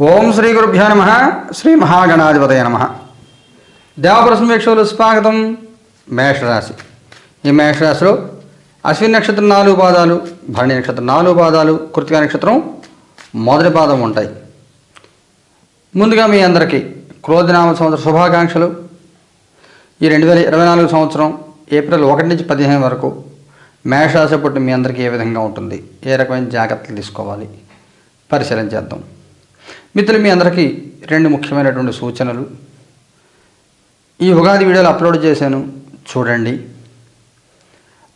ఓం శ్రీ గురుభ్యో నమ. శ్రీ మహాగణాధిపతయ నమ. దేవప్రసమేక్షలు స్వాగతం. మేషరాశి. ఈ మేషరాశిలో అశ్విని నక్షత్రం నాలుగు పాదాలు భరణి నక్షత్రం నాలుగు పాదాలు కృతికా నక్షత్రం మొదటి పాదం ఉంటాయి. ముందుగా మీ అందరికీ క్రోధనామ సంవత్సర శుభాకాంక్షలు. ఈ రెండు వేల ఇరవై నాలుగు సంవత్సరం ఏప్రిల్ ఒకటి నుంచి పదిహేను వరకు మేషరాశి పుట్టిన మీ అందరికీ ఏ విధంగా ఉంటుంది? ఏ రకమైన జాగ్రత్తలు తీసుకోవాలి? పరిశీలన చేద్దాం. మిత్రులు మీ అందరికీ రెండు ముఖ్యమైనటువంటి సూచనలు. ఈ ఉగాది వీడియోలు అప్లోడ్ చేశాను చూడండి.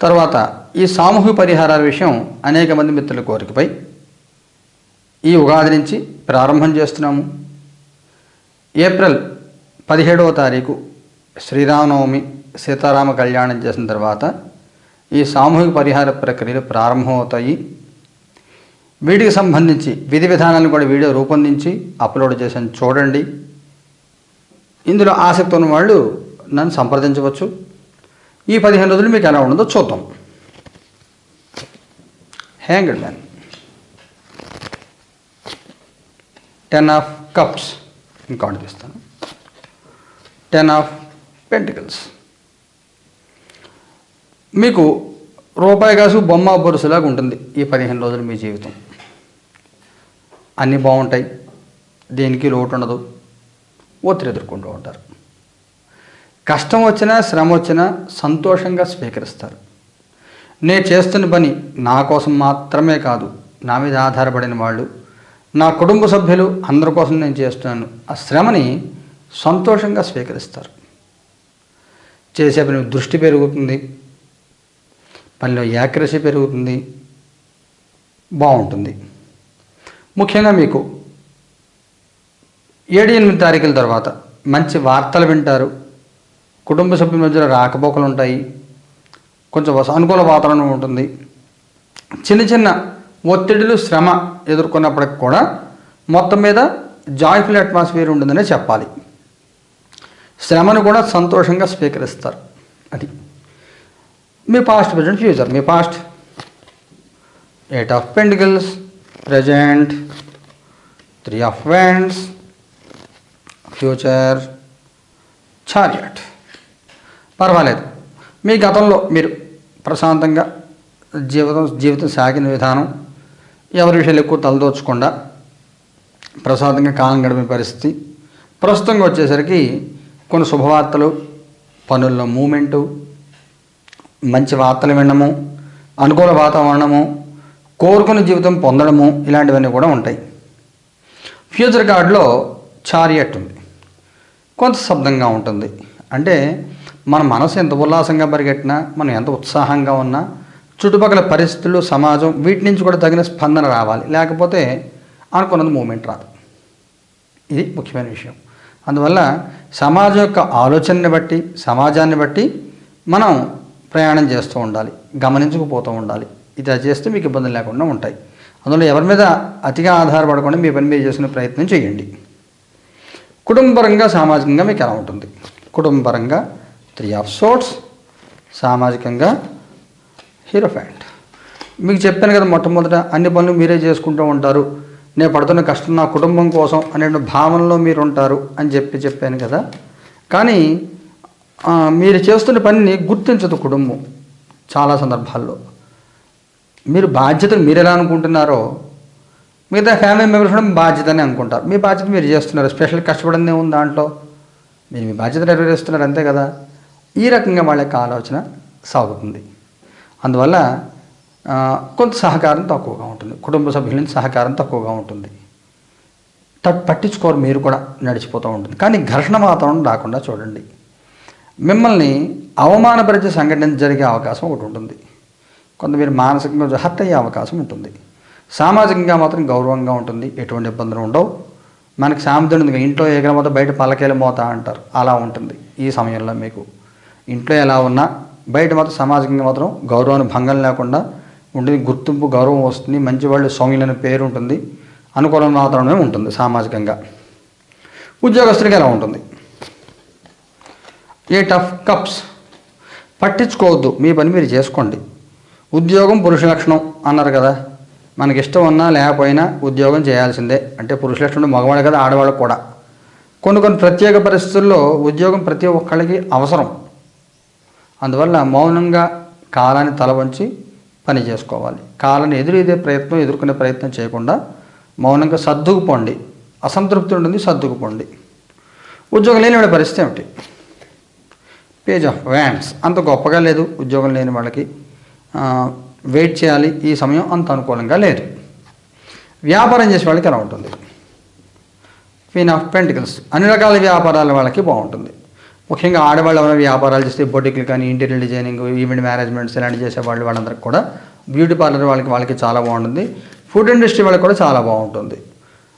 తర్వాత ఈ సామూహిక పరిహారాల విషయం అనేక మంది మిత్రుల కోరికపై ఈ ఉగాది నుంచి ప్రారంభం చేస్తున్నాము. ఏప్రిల్ పదిహేడవ తారీఖు శ్రీరామనవమి సీతారామ కళ్యాణం చేసిన తర్వాత ఈ సామూహిక పరిహార ప్రక్రియలు ప్రారంభమవుతాయి. వీటికి సంబంధించి విధి విధానాలను కూడా వీడియో రూపొందించి అప్లోడ్ చేశాను. చూడండి. ఇందులో ఆసక్తి ఉన్న వాళ్ళు నన్ను సంప్రదించవచ్చు. ఈ పదిహేను రోజులు మీకు ఎలా ఉండదో చూద్దాం. Hanged man ten of cups ఇంకౌంట్ తీస్తాను. టెన్ ఆఫ్ పెంటికల్స్ మీకు రూపాయి కాసు బొమ్మ బొరుసులాగా ఉంటుంది ఈ పదిహేను రోజులు మీ జీవితం. అన్నీ బాగుంటాయి. దేనికి లోటు ఉండదు ఒత్తిడి ఎదుర్కొంటూ ఉంటారు. కష్టం వచ్చినా శ్రమ వచ్చినా సంతోషంగా స్వీకరిస్తారు. నేను చేస్తున్న పని నా కోసం మాత్రమే కాదు నా మీద ఆధారపడిన వాళ్ళు నా కుటుంబ సభ్యులు అందరి కోసం నేను చేస్తున్నాను. ఆ శ్రమని సంతోషంగా స్వీకరిస్తారు. చేసే పని దృష్టి పెరుగుతుంది. పనిలో యాక్యురసీ పెరుగుతుంది. బాగుంటుంది. ముఖ్యంగా మీకు ఏడు ఎనిమిది తారీఖుల తర్వాత మంచి వార్తలు వింటారు. కుటుంబ సభ్యుల మధ్యలో రాకపోకలు ఉంటాయి. కొంచెం అనుకూల వాతావరణం ఉంటుంది. చిన్న చిన్న ఒత్తిడులు శ్రమ ఎదుర్కొన్నప్పటికి కూడా మొత్తం మీద జాయ్ఫుల్ అట్మాస్ఫియర్ ఉంటుందనే చెప్పాలి. శ్రమను కూడా సంతోషంగా స్వీకరిస్తారు. అది. మీ past present future me past eight of pentacles present three of wands future chariot పర్వాలేదు. మీ గతంలో మీరు ప్రశాంతంగా జీవితం జీవితం సాగిన విధానం ఎవరి విషయాలు ఎక్కువ తలదోచకుండా ప్రశాంతంగా కాలం గడిపే పరిస్థితి ప్రస్తుతంగా వచ్చేసరికి కొన్ని శుభవార్తలు పనుల్లో మూమెంటు మంచి వార్తలు వినడము అనుకూల వాతావరణము కోరుకున్న జీవితం పొందడము ఇలాంటివన్నీ కూడా ఉంటాయి. ఫ్యూచర్ కార్డులో చారియట్ ఉంది. కొంత శబ్దంగా ఉంటుంది. అంటే మన మనసు ఎంత ఉల్లాసంగా పరిగెట్టినా మనం ఎంత ఉత్సాహంగా ఉన్నా చుట్టుపక్కల పరిస్థితులు సమాజం వీటి నుంచి కూడా తగిన స్పందన రావాలి. లేకపోతే అనుకున్నది మూమెంట్ రాదు. ఇది ముఖ్యమైన విషయం. అందువల్ల సమాజం యొక్క ఆలోచనని బట్టి సమాజాన్ని బట్టి మనం ప్రయాణం చేస్తూ ఉండాలి. గమనించుకుపోతూ ఉండాలి. ఇది చేస్తే మీకు ఇబ్బందులు లేకుండా ఉంటాయి. అందులో ఎవరి మీద అతిగా ఆధారపడకుండా మీ పని మీరు చేసుకునే ప్రయత్నం చేయండి. కుటుంబపరంగా సామాజికంగా మీకు ఎలా ఉంటుంది? కుటుంబపరంగా త్రీ ఆఫ్ సోట్స్ సామాజికంగా హీరో ఫ్యాంట్ మీకు చెప్పాను కదా మొట్టమొదట అన్ని పనులు మీరే చేసుకుంటూ ఉంటారు. నేను పడుతున్న కష్టం నా కుటుంబం కోసం అనే భావనలో మీరు ఉంటారు అని చెప్పి చెప్పాను కదా. కానీ మీరు చేస్తున్న పనిని గుర్తించదు కుటుంబం చాలా సందర్భాల్లో. మీరు బాధ్యతను మీరు ఎలా అనుకుంటున్నారో మిగతా ఫ్యామిలీ మెంబర్స్ కూడా బాధ్యత అని అనుకుంటారు. మీ బాధ్యత మీరు చేస్తున్నారు. స్పెషల్ కష్టపడింది ఉంది దాంట్లో. మీరు మీ బాధ్యత నెరవేరుస్తున్నారు అంతే కదా. ఈ రకంగా వాళ్ళ యొక్క ఆలోచన సాగుతుంది. అందువల్ల కొంత సహకారం తక్కువగా ఉంటుంది. కుటుంబ సభ్యుల నుంచి సహకారం తక్కువగా ఉంటుంది. తట్ పట్టించుకోరు మీరు కూడా నడిచిపోతూ ఉంటుంది. కానీ ఘర్షణ వాతావరణం రాకుండా చూడండి. మిమ్మల్ని అవమానపరిచే సంఘటన జరిగే అవకాశం ఒకటి ఉంటుంది. కొంత మీరు మానసికంగా హర్ట్ అయ్యే అవకాశం ఉంటుంది. సామాజికంగా మాత్రం గౌరవంగా ఉంటుంది. ఎటువంటి ఇబ్బందులు ఉండవు. మనకి సామర్థ్యం ఉంది ఇంట్లో ఎగర మోత బయట పల్లకేల అంటారు. అలా ఉంటుంది ఈ సమయంలో మీకు. ఇంట్లో ఎలా ఉన్నా బయట మాత్రం సామాజికంగా మాత్రం గౌరవాన్ని భంగం లేకుండా ఉంటుంది గుర్తింపు గౌరవం వస్తుంది. మంచి వాళ్ళు సౌమ్యులైన పేరు ఉంటుంది. అనుకూలం మాత్రమే ఉంటుంది సామాజికంగా. ఉద్యోగస్తుడికి ఎలా ఉంటుంది? Ace of cups. పట్టించుకోవద్దు. మీ పని మీరు చేసుకోండి. ఉద్యోగం పురుష లక్షణం అన్నారు కదా. మనకి ఇష్టం ఉన్నా లేకపోయినా ఉద్యోగం చేయాల్సిందే. అంటే పురుష లక్షణం మగవాడు మగవాళ్ళు కదా ఆడవాళ్ళకు కూడా. కొన్ని కొన్ని ప్రత్యేక పరిస్థితుల్లో ఉద్యోగం ప్రతి ఒక్కళ్ళకి అవసరం. అందువల్ల మౌనంగా కాలాన్ని తలవంచి పని చేసుకోవాలి. కాలాన్ని ఎదురీదే ప్రయత్నం ఎదుర్కొనే ప్రయత్నం చేయకుండా మౌనంగా సర్దుకుపోండి. అసంతృప్తి ఉంటుంది సర్దుకుపోండి. ఉద్యోగం లేని వాడి పరిస్థితి ఏమిటి? పేజ్ ఆఫ్ వ్యాండ్స్ అంత గొప్పగా లేదు ఉద్యోగం లేని వాళ్ళకి. వెయిట్ చేయాలి. ఈ సమయం అంత అనుకూలంగా లేదు. వ్యాపారం చేసే వాళ్ళకి ఎలా ఉంటుంది? క్వీన్ ఆఫ్ పెంటికల్స్ అన్ని రకాల వ్యాపారాల వాళ్ళకి బాగుంటుంది. ముఖ్యంగా ఆడవాళ్ళు ఎవరైనా వ్యాపారాలు చేస్తే బొటిక్లు కానీ ఇంటీరియర్ డిజైనింగ్ ఈవెంట్ మేనేజ్మెంట్స్ ఇలాంటివి చేసేవాళ్ళు వాళ్ళందరికీ కూడా బ్యూటీ పార్లర్ వాళ్ళకి వాళ్ళకి చాలా బాగుంటుంది. ఫుడ్ ఇండస్ట్రీ వాళ్ళకి కూడా చాలా బాగుంటుంది.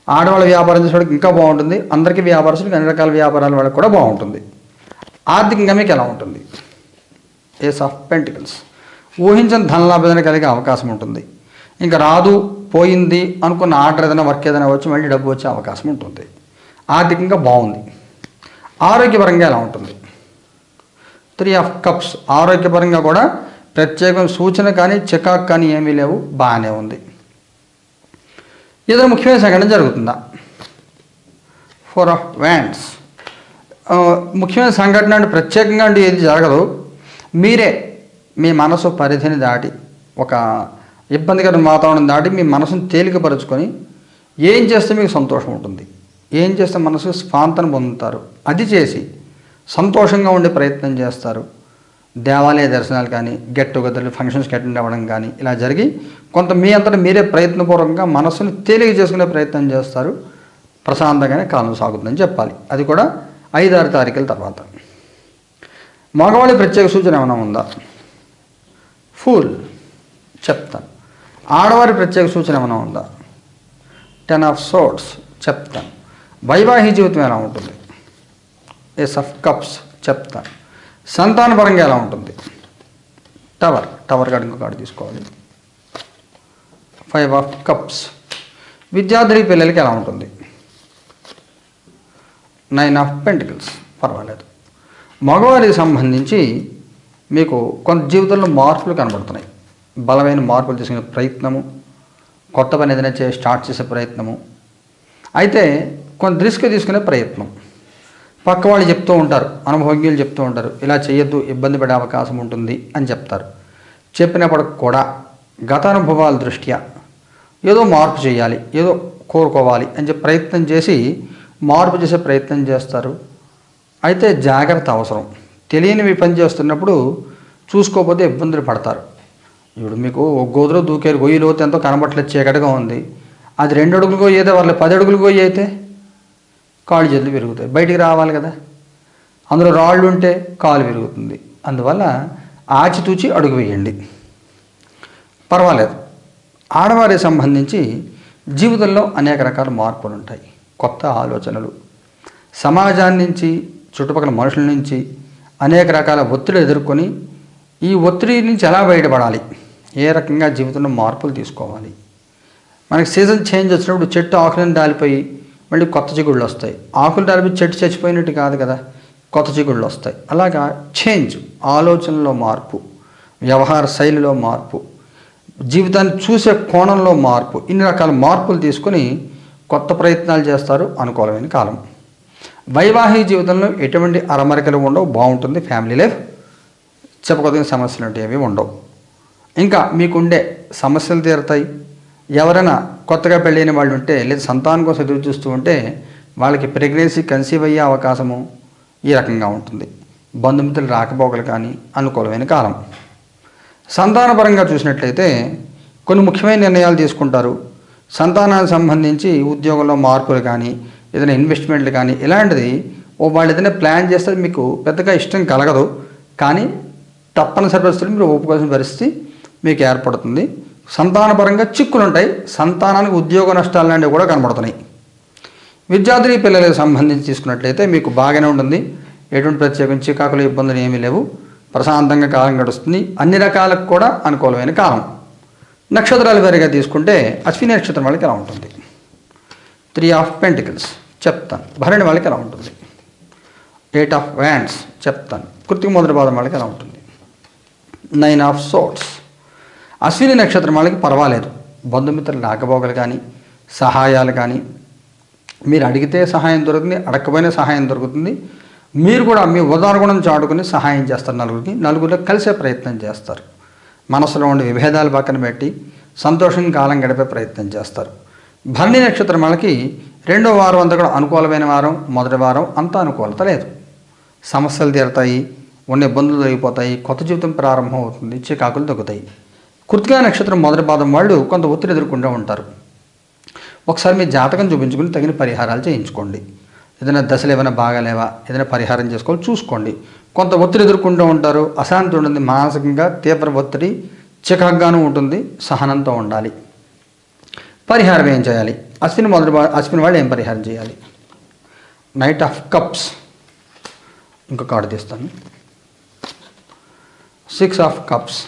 ఆడవాళ్ళ వ్యాపారం చేసేవాళ్ళకి ఇంకా బాగుంటుంది. అందరికీ వ్యాపారస్తులకి అన్ని రకాల వ్యాపారాల వాళ్ళకి కూడా బాగుంటుంది. ఆర్థికంగా మీకు ఎలా ఉంటుంది? ఏస్ ఆఫ్ పెంటికల్స్ ఊహించని ధనలాభం కలిగే అవకాశం ఉంటుంది. ఇంకా రాదు పోయింది అనుకున్న ఆర్డర్ ఏదైనా వర్క్ ఏదైనా వచ్చి మళ్ళీ డబ్బు వచ్చే అవకాశం ఉంటుంది. ఆర్థికంగా బాగుంది. ఆరోగ్యపరంగా ఎలా ఉంటుంది? త్రీ ఆఫ్ కప్స్ ఆరోగ్యపరంగా కూడా ప్రత్యేకం సూచన కానీ చెకాక్ కానీ ఏమీ లేవు బాగానే ఉంది. ఏదైనా ముఖ్యమైన సంఘటన జరుగుతుందా? ఫోర్ ఆఫ్ వ్యాండ్స్ ముఖ్యమైన సంఘటన అంటే ప్రత్యేకంగా అంటే ఏది జరగదు. మీరే మీ మనసు పరిధిని దాటి ఒక ఇబ్బందికర వాతావరణం దాటి మీ మనసును తేలికపరుచుకొని ఏం చేస్తే మీకు సంతోషం ఉంటుంది? ఏం చేస్తే మనసు స్వాంతన పొందుతారు? అది చేసి సంతోషంగా ఉండే ప్రయత్నం చేస్తారు. దేవాలయ దర్శనాలు కానీ గెట్ టుగెదర్లు ఫంక్షన్స్కి అటెండ్ అవ్వడం కానీ ఇలా జరిగి కొంత మీ అంతటా మీరే ప్రయత్నపూర్వకంగా మనస్సును తేలిక చేసుకునే ప్రయత్నం చేస్తారు. ప్రశాంతంగానే కాలం సాగుతుందని చెప్పాలి. అది కూడా ఐదారు తారీఖుల తర్వాత. మగవాళ్ళి ప్రత్యేక సూచన ఏమైనా ఉందా? ఫుల్ చెప్తాను. ఆడవారి ప్రత్యేక సూచన ఏమైనా ఉందా? టెన్ ఆఫ్ సోట్స్ చెప్తాను. వైవాహిక జీవితం ఎలా ఉంటుంది? ఎస్ ఆఫ్ కప్స్ చెప్తాను. సంతానపరంగా ఎలా ఉంటుంది? టవర్ టవర్ కార్డు ఇంకో కార్డు తీసుకోవాలి. Five of cups. విద్యార్థి పిల్లలకి ఎలా ఉంటుంది? Nine of pentacles. పర్వాలేదు. మగవారికి సంబంధించి మీకు కొంత జీవితంలో మార్పులు కనబడుతున్నాయి. బలమైన మార్పులు తీసుకునే ప్రయత్నము కొత్త పని ఏదైనా చే స్టార్ట్ చేసే ప్రయత్నము. అయితే కొంత రిస్క్ తీసుకునే ప్రయత్నం. పక్క వాళ్ళు చెప్తూ ఉంటారు అనుభవజ్ఞులు చెప్తూ ఉంటారు ఇలా చేయొద్దు ఇబ్బంది పడే అవకాశం ఉంటుంది అని చెప్తారు. చెప్పినప్పటికి కూడా గత అనుభవాల దృష్ట్యా ఏదో మార్పు చేయాలి ఏదో కోరుకోవాలి అని చెప్పి ప్రయత్నం చేసి మార్పు చేసే ప్రయత్నం చేస్తారు. అయితే జాగ్రత్త అవసరం. తెలియనివి పని చేస్తున్నప్పుడు చూసుకోకపోతే ఇబ్బందులు పడతారు. ఇప్పుడు మీకు ఒక గోధులో దూకేరు గొయ్యి లోతు ఎంతో కనబట్టలేదు చీకటిగా ఉంది. అది రెండు అడుగులు గొయ్యి అయితే వాళ్ళ పది అడుగులు గొయ్యి అయితే కాళ్ళు చేతులు పెరుగుతాయి బయటికి రావాలి కదా. అందులో రాళ్ళు ఉంటే కాలు పెరుగుతుంది అందువల్ల ఆచితూచి అడుగు వేయండి. పర్వాలేదు. ఆడవారికి సంబంధించి జీవితంలో అనేక రకాల మార్పులు ఉంటాయి. కొత్త ఆలోచనలు. సమాజాన్ని నుంచి చుట్టుపక్కల మనుషుల నుంచి అనేక రకాల ఒత్తిడి ఎదుర్కొని ఈ ఒత్తిడి నుంచి ఎలా బయటపడాలి? ఏ రకంగా జీవితంలో మార్పులు తీసుకోవాలి? మనకి సీజన్ చేంజ్ వచ్చినప్పుడు చెట్టు ఆకులను రాలిపోయి మళ్ళీ కొత్త చిగుళ్ళు వస్తాయి. ఆకులు రాలిపోయి చెట్టు చచ్చిపోయినట్టు కాదు కదా? కొత్త చిగుళ్ళు వస్తాయి. అలాగా చేంజ్ ఆలోచనలో మార్పు వ్యవహార శైలిలో మార్పు జీవితాన్ని చూసే కోణంలో మార్పు ఇన్ని రకాల మార్పులు తీసుకొని కొత్త ప్రయత్నాలు చేస్తారు అనుకూలమైన కాలం. వైవాహిక జీవితంలో ఎటువంటి అరమరికలు ఉండవు బాగుంటుంది ఫ్యామిలీ లైఫ్. చెప్పకొద్దిన సమస్యలు అంటే ఏవి ఉండవు. ఇంకా మీకుండే సమస్యలు తీరుతాయి. ఎవరైనా కొత్తగా పెళ్ళైన వాళ్ళు ఉంటే లేదా సంతానం కోసం ఎదురు చూస్తూ ఉంటే వాళ్ళకి ప్రెగ్నెన్సీ కన్సీవ్ అయ్యే అవకాశము ఈ రకంగా ఉంటుంది. బంధుమిత్రులు రాకపోకలు కానీ అనుకూలమైన కాలం. సంతానపరంగా చూసినట్లయితే కొన్ని ముఖ్యమైన నిర్ణయాలు తీసుకుంటారు. సంతానానికి సంబంధించి ఉద్యోగంలో మార్పులు కానీ ఏదైనా ఇన్వెస్ట్మెంట్లు కానీ ఇలాంటిది ఓ వాళ్ళు ఏదైనా ప్లాన్ చేస్తే మీకు పెద్దగా ఇష్టం కలగదు. కానీ తప్పనిసరి పరిస్థితులు మీరు ఒప్పుకోవాల్సిన పరిస్థితి మీకు ఏర్పడుతుంది. సంతానపరంగా చిక్కులు ఉంటాయి. సంతానానికి ఉద్యోగ నష్టాలు లాంటివి కూడా కనబడుతున్నాయి. విద్యార్థి పిల్లలకు సంబంధించి తీసుకున్నట్లయితే మీకు బాగానే ఉంటుంది. ఎటువంటి ప్రత్యేకం చికాకులు ఇబ్బందులు ఏమీ లేవు. ప్రశాంతంగా కాలం గడుస్తుంది. అన్ని రకాలకు కూడా అనుకూలమైన కాలం. నక్షత్రాల వారిగా తీసుకుంటే అశ్విని నక్షత్రం వాళ్ళకి ఎలా ఉంటుంది? త్రీ ఆఫ్ పెంటికల్స్ చెప్తాను. భరణి వాళ్ళకి ఎలా ఉంటుంది. ఎయిట్ ఆఫ్ వ్యాండ్స్ చెప్తాను. కృతిక మొదటి పాదం వాళ్ళకి ఎలా ఉంటుంది. నైన్ ఆఫ్ సోట్స్ అశ్విని నక్షత్రం వాళ్ళకి పర్వాలేదు. బంధుమిత్రుల రాకపోకలు కానీ సహాయాలు కానీ మీరు అడిగితే సహాయం దొరుకుతుంది అడగకపోయినా సహాయం దొరుకుతుంది. మీరు కూడా మీ ఉదారగుణం చాటుకుని సహాయం చేస్తారు నలుగురికి. నలుగురిలో కలిసే ప్రయత్నం చేస్తారు. మనసులో ఉండే విభేదాలు పక్కన పెట్టి సంతోషంగా కాలం గడిపే ప్రయత్నం చేస్తారు. భరణి నక్షత్రం వాళ్ళకి రెండో వారం అంతా కూడా అనుకూలమైన వారం మొదటి వారం అంత అనుకూలత లేదు. సమస్యలు తీరుతాయి ఉన్న ఇబ్బందులు తొలగిపోతాయి కొత్త జీవితం ప్రారంభం అవుతుంది చికాకులు తగ్గుతాయి. కృతికా నక్షత్రం మొదటి పాదం వాళ్ళు కొంత ఒత్తిడి ఎదుర్కొంటూ ఉంటారు. ఒకసారి మీ జాతకం చూపించుకుని తగిన పరిహారాలు చేయించుకోండి. ఏదైనా దశలు ఏమైనా బాగాలేవా? ఏదైనా పరిహారం చేసుకోవాలి చూసుకోండి. కొంత ఒత్తిడి ఎదుర్కొంటూ ఉంటారు. అశాంతి ఉంటుంది మానసికంగా తీవ్ర ఒత్తిడి చికాగ్గాను ఉంటుంది సహనంతో ఉండాలి. పరిహారం ఏం చేయాలి? అశ్విని మొదటి అశ్విని వాళ్ళు ఏం పరిహారం చేయాలి? నైట్ ఆఫ్ కప్స్ ఇంకో కార్డు తీస్తాను. సిక్స్ ఆఫ్ కప్స్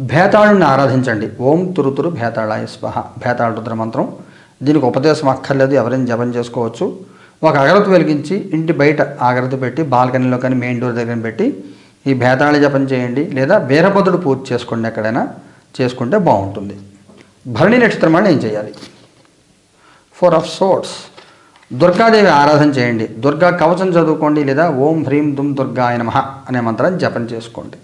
భేతాళుని ఆరాధించండి. ఓం తురుతురు భేతాళాయ స్వహ. భేతాళ రుద్ర మంత్రం. దీనికి ఉపదేశం అక్కర్లేదు ఎవరైనా జపం చేసుకోవచ్చు. ఒక అగరత్తు వెలిగించి ఇంటి బయట ఆగరత్తు పెట్టి బాల్కనీలో కానీ మెయిన్ డోర్ దగ్గర పెట్టి ఈ భేతాళ జపం చేయండి. లేదా వీరభద్రుడు పూజ చేసుకోండి ఎక్కడైనా. చేసుకుంటే బాగుంటుంది. భరణి నక్షత్రం వాళ్ళు ఏం చేయాలి? ఫోర్ ఆఫ్ సోర్ట్స్ దుర్గాదేవి ఆరాధన చేయండి. దుర్గా కవచం చదువుకోండి లేదా ఓం హ్రీం దుమ్ దుర్గాయ నమః అనే మంత్రం జపం చేసుకోండి.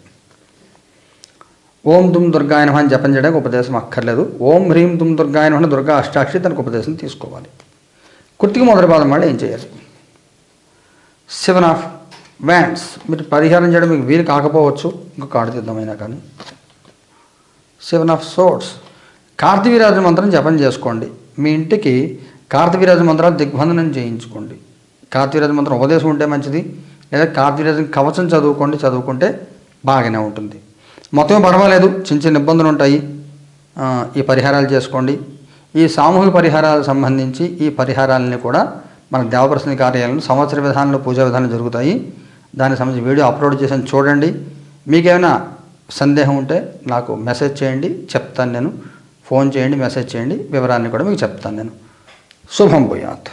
ఓం దుమ్ దుర్గాయ నమః అని జపం చేయడానికి ఉపదేశం అక్కర్లేదు. ఓం హ్రీం దుమ్ దుర్గాయ నమః దుర్గా అష్టాక్షి తనకు ఉపదేశం తీసుకోవాలి. కుర్తికి మొదటి పాదం వాళ్ళు ఏం చేయాలి? సెవెన్ ఆఫ్ వ్యాండ్స్ మీరు పరిహారం చేయడం మీకు వీలు కాకపోవచ్చు. ఇంకొక కార్డు కానీ. సెవెన్ ఆఫ్ సోర్ట్స్ కార్తవీరాజ మంత్రం జపం చేసుకోండి. మీ ఇంటికి కార్తవీరాజ మంత్రాలు దిగ్బంధనం చేయించుకోండి. కార్తవీరాజ మంత్రం ఉపదేశం ఉంటే మంచిది. లేదా కార్తవీరాజం కవచం చదువుకోండి. చదువుకుంటే బాగానే ఉంటుంది. మొత్తం పర్వాలేదు. చిన్న చిన్న ఇబ్బందులు ఉంటాయి. ఈ పరిహారాలు చేసుకోండి. ఈ సామూహిక పరిహారాలకు సంబంధించి ఈ పరిహారాలని కూడా మన దేవప్రసన్న కార్యాలయం సంవత్సర విధానంలో పూజా విధానం జరుగుతాయి. దానికి సంబంధించి వీడియో అప్లోడ్ చేసాను చూడండి. మీకేమైనా సందేహం ఉంటే నాకు మెసేజ్ చేయండి. చెప్తాను నేను. ఫోన్ చేయండి మెసేజ్ చేయండి వివరాన్ని కూడా మీకు చెప్తాను నేను. శుభం భూయాత్.